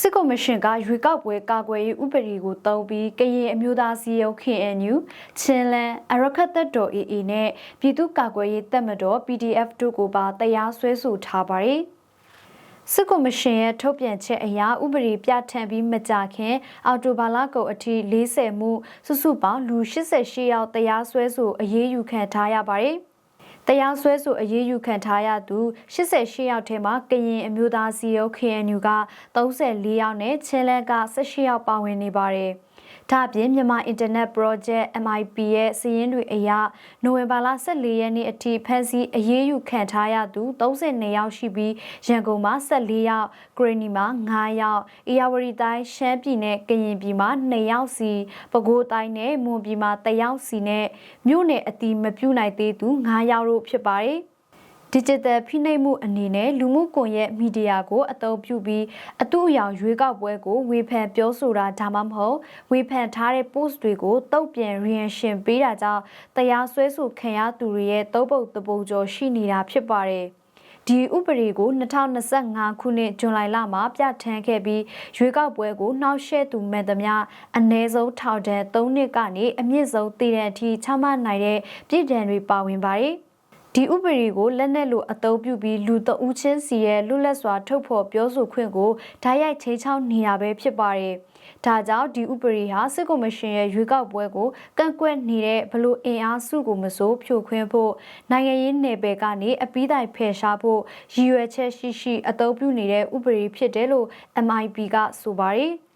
စစ်ကော်မရှင်ကရွေကောက်ပွဲကာကွယ်ရေးဥပဒေကိုတုံးပြီးကရင်အမျိုးသားစီယုံ KNU ချင်းလန်အရခတ်တပ်တော် AA နဲ့ပြည်သူ့ကာကွယ်ရေးတပ်မတော် PDF တို့ကိုပါတရားစွဲဆိုထားပါတယ်။စစ်ကော်မရှင်ရဲ့ထုတ်ပြန်ချက်အရဥပဒေပြဋ္ဌာန်းပြီးမကြခင်အော်တိုဘာလကုန်အထိ40မှုစုစုပေါင်းလူ88ယောက်တရားစွဲဆိုအရေးယူခံထားရပါတယ်။ တရားစွဲဆိုအရေးယူခံထားရသူ88ယောက်ထဲမှာကရင်အမျိုးသားစီယုံ KNU က34ယောက်နဲ့ချင်းလန်းက18ယောက်ပါဝင်နေပါတယ်။ ဒါအပြင်မြန်မာ Internet Project MIP ရဲ့စည်ရင်းတွေအရနိုဝင်ဘာလ14ရက်နေ့အထိဖန်စီအရေးယူခံထားရသူ32ယောက်ရှိပြီးရန်ကုန်မှာ14ယောက်၊ဂရနီမှာ9ယောက်၊အေရဝတီတိုင်းရှမ်းပြည်နယ်ကရင်ပြည်မှာ2ယောက်စီပဲခူးတိုင်းနဲ့မွန်ပြည်မှာ3ယောက်စီနဲ့မြို့နယ်အတီးမပြုတ်နိုင်သေးသူ9ယောက်တို့ဖြစ်ပါတယ်။ digital ဖိနှိပ်မှုအနေနဲ့လူမှုကွန်ရက်မီဒီယာကိုအသုံးပြုပြီးအတူအယောင်ရွေးကောက်ပွဲကိုဝေဖန်ပြောဆိုတာဒါမှမဟုတ်ဝေဖန်ထားတဲ့ post တွေကိုတုတ်ပြန် reaction ပေးတာကြောင့်တရားစွဲဆိုခံရသူတွေရဲ့သုံးပုတ်တပုံကျော်ရှိနေတာဖြစ်ပါတယ်ဒီဥပဒေကို2025ခုနှစ်ဇွန်လလမှာပြဋ္ဌာန်းခဲ့ပြီးရွေးကောက်ပွဲကိုနှောက်ယှက်သူမဲ့သမျှအ ਨੇ ဆုံးထောင်ဒဏ်3နှစ်ကနေအမြင့်ဆုံးတည်တဲ့အထိချမှတ်နိုင်တဲ့ပြည်ဒဏ်တွေပါဝင်ပါတယ် ဒီဥပဒေကိုလက်နက်လိုအသုံးပြုပြီးလူတဦးချင်းစီရဲ့လွတ်လပ်စွာထုတ်ဖော်ပြောဆိုခွင့်ကိုဓာတ်ရိုက်ချိန်ချောက်နေတာပဲဖြစ်ပါတယ်။ဒါကြောင့်ဒီဥပဒေဟာစစ်ကော်မရှင်ရဲ့ရွေးကောက်ပွဲကိုကန့်ကွက်နေတဲ့ဘလို့အင်အားစုကိုမစိုးဖြိုခွင်းဖို့နိုင်ငံရေးနယ်ပယ်ကနေအပိတိုင်ဖယ်ရှားဖို့ရည်ရွယ်ချက်ရှိရှိအသုံးပြုနေတဲ့ဥပဒေဖြစ်တယ်လို့ MIP ကဆိုပါတယ်။